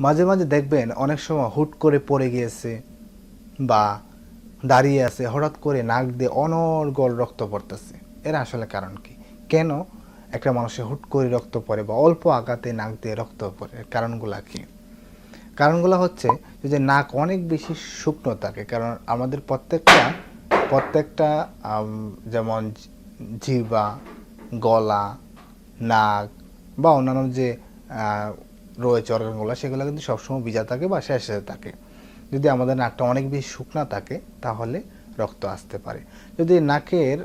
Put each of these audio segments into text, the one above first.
মাঝে মাঝে দেখবেন অনেক সময় হুট করে পড়ে গিয়েছে বা দাঁড়িয়ে আছে, হঠাৎ করে নাক দিয়ে অনর্গল রক্ত পড়তেছে। এর আসলে কারণ কি? কেন? একটা মানুষের হুট করে রক্ত পড়ে বা অল্প আঘাতে নাক দিয়ে রক্ত পড়ে। কারণগুলা কি? কারণগুলো হচ্ছে যে নাক অনেক বেশি শুকনো থাকে। কারণ আমাদের প্রত্যেকটা প্রত্যেকটা যেমন জিবা গলা, নাক বা অন্যান্য যে রয়েছে অর্গানগুলো, সেগুলো কিন্তু সবসময় ভিজা থাকে বা শেষে থাকে। যদি আমাদের নাকটা অনেক বেশি শুকনা থাকে, তাহলে রক্ত আসতে পারে। যদি নাকের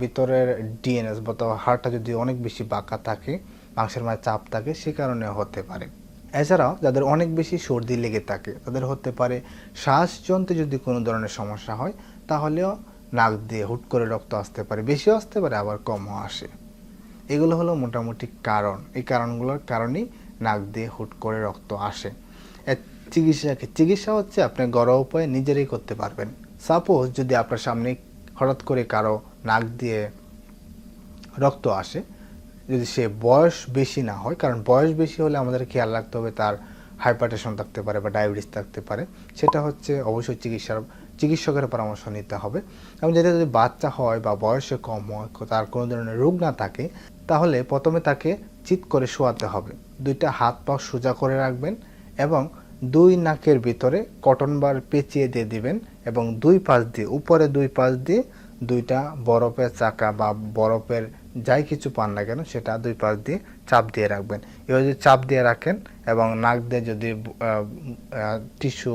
ভিতরের ডিএনএস বা হাড়টা যদি অনেক বেশি বাঁকা থাকে, মাংসের মাঝে চাপ থাকে, সে কারণে হতে পারে। এছাড়াও যাদের অনেক বেশি সর্দি লেগে থাকে, তাদের হতে পারে শ্বাসযন্ত্রে যদি কোনো ধরনের সমস্যা হয়, তাহলেও নাক দিয়ে হুট করে রক্ত আসতে পারে, বেশিও আসতে পারে, আবার কমও আসে। এগুলো হলো মোটামুটি কারণ। এই কারণগুলোর কারণেই নাক দিয়ে হুট করে রক্ত আসে। এর চিকিৎসা চিকিৎসা হচ্ছে আপনি ঘরোয়া উপায়ে নিজেরাই করতে পারবেন। সাপোজ যদি আপনার সামনে হঠাৎ করে কারও নাক দিয়ে রক্ত আসে, যদি সে বয়স বেশি না হয়, কারণ বয়স বেশি হলে আমাদের খেয়াল রাখতে হবে তার হাইপারটেনশন থাকতে পারে বা ডায়াবেটিস থাকতে পারে, সেটা হচ্ছে অবশ্যই চিকিৎসার, চিকিৎসকের পরামর্শ নিতে হবে। এবং যেটা যদি বাচ্চা হয় বা বয়সে কম হয়, তার কোনো ধরনের রোগ না থাকে, তাহলে প্রথমে তাকে চিৎ করে শোয়াতে হবে। দুইটা হাত পা সোজা করে রাখবেন এবং দুই নাকের ভিতরে কটন বার পেঁচিয়ে দিয়ে দিবেন এবং দুই পাশ দিয়ে, উপরে দুই পাশ দিয়ে দুইটা বরফের চাকা বা বরফের যাই কিছু পান না কেন সেটা দুই পাশ দিয়ে চাপ দিয়ে রাখবেন। এবার যদি চাপ দিয়ে রাখেন এবং নাক দিয়ে যদি টিস্যু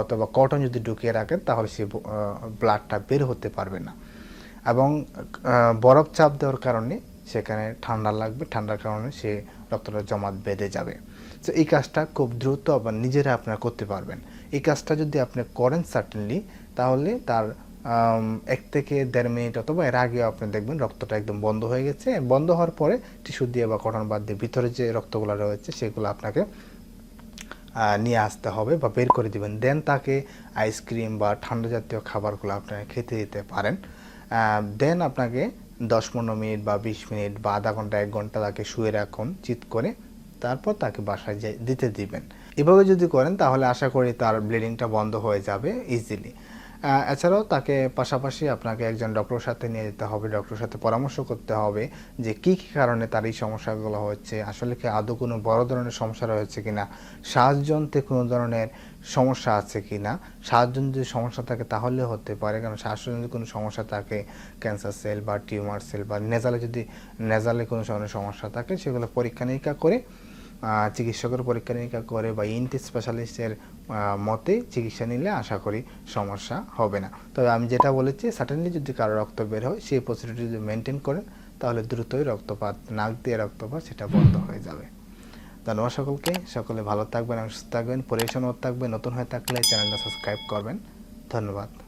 অথবা কটন যদি ঢুকিয়ে রাখেন তাহলে সে ব্লাডটা বের হতে পারবে না। এবং বরফ চাপ দেওয়ার কারণে সেখানে ঠান্ডা লাগবে, ঠান্ডার কারণে সে রক্তটা জমাট বেঁধে যাবে। তো এই কাজটা খুব দ্রুত আবার নিজেরা আপনারা করতে পারবেন। এই কাজটা যদি আপনি করেন সার্টেনলি তাহলে তার এক থেকে দেড় মিনিট অথবা এর আগেও আপনি দেখবেন রক্তটা একদম বন্ধ হয়ে গেছে। বন্ধ হওয়ার পরে টিস্যু দিয়ে বা কটন বাদ দিয়ে ভিতরে যে রক্তগুলো রয়েছে সেগুলো আপনাকে নিয়ে আসতে হবে বা বের করে দিবেন। দেন তাকে আইসক্রিম বা ঠান্ডা জাতীয় খাবারগুলো আপনাকে খেতে দিতে পারেন। দেন আপনাকে দশ পনেরো মিনিট বা বিশ মিনিট বা আধা ঘণ্টা, এক ঘণ্টা তাকে শুয়ে রাখুন চিত করে। তারপর তাকে বাসায় দিতে দিবেন। এভাবে যদি করেন তাহলে আশা করি তার ব্লিডিংটা বন্ধ হয়ে যাবে ইজিলি এছাড়াও তাকে পাশাপাশি আপনাকে একজন ডক্টরের সাথে নিয়ে যেতে হবে ডক্টরের সাথে পরামর্শ করতে হবে যে কি কি কারণে তার এই সমস্যাগুলো হচ্ছে, আসলে কি আদৌ কোনো বড় ধরনের সমস্যা রয়েছে কি না শ্বাসযন্ত্রে কোনো ধরনের সমস্যা আছে কিনা শ্বাসযন্ত্রে যদি সমস্যা থাকে তাহলে হতে পারে, কারণ শ্বাসযন্ত্রে কোনো সমস্যা থাকে ক্যান্সার সেল বা টিউমার সেল বা নেজালে যদি, নেজালে কোনো ধরনের সমস্যা থাকে, সেগুলো পরীক্ষা নিরীক্ষা করে চিকিৎসকের পরীক্ষা নিরীক্ষা করে বা ইনটি স্পেশালিস্টের মতে চিকিৎসা নিলে আশা করি সমস্যা হবে না। তবে আমি যেটা বলেছি সার্টেনলি যদি কারও রক্ত বের হয়, সেই প্রসিডিউর যদি মেনটেন করেন, তাহলে দ্রুতই রক্তপাত, নাক দিয়ে রক্তপাত সেটা বন্ধ হয়ে যাবে। ধন্যবাদ সকলকে। সকলে ভালো থাকবেন এবং সুস্থ থাকবেন। পরিবেশন থাকবেন। নতুন হয়ে থাকলে চ্যানেলটা সাবস্ক্রাইব করবেন। ধন্যবাদ।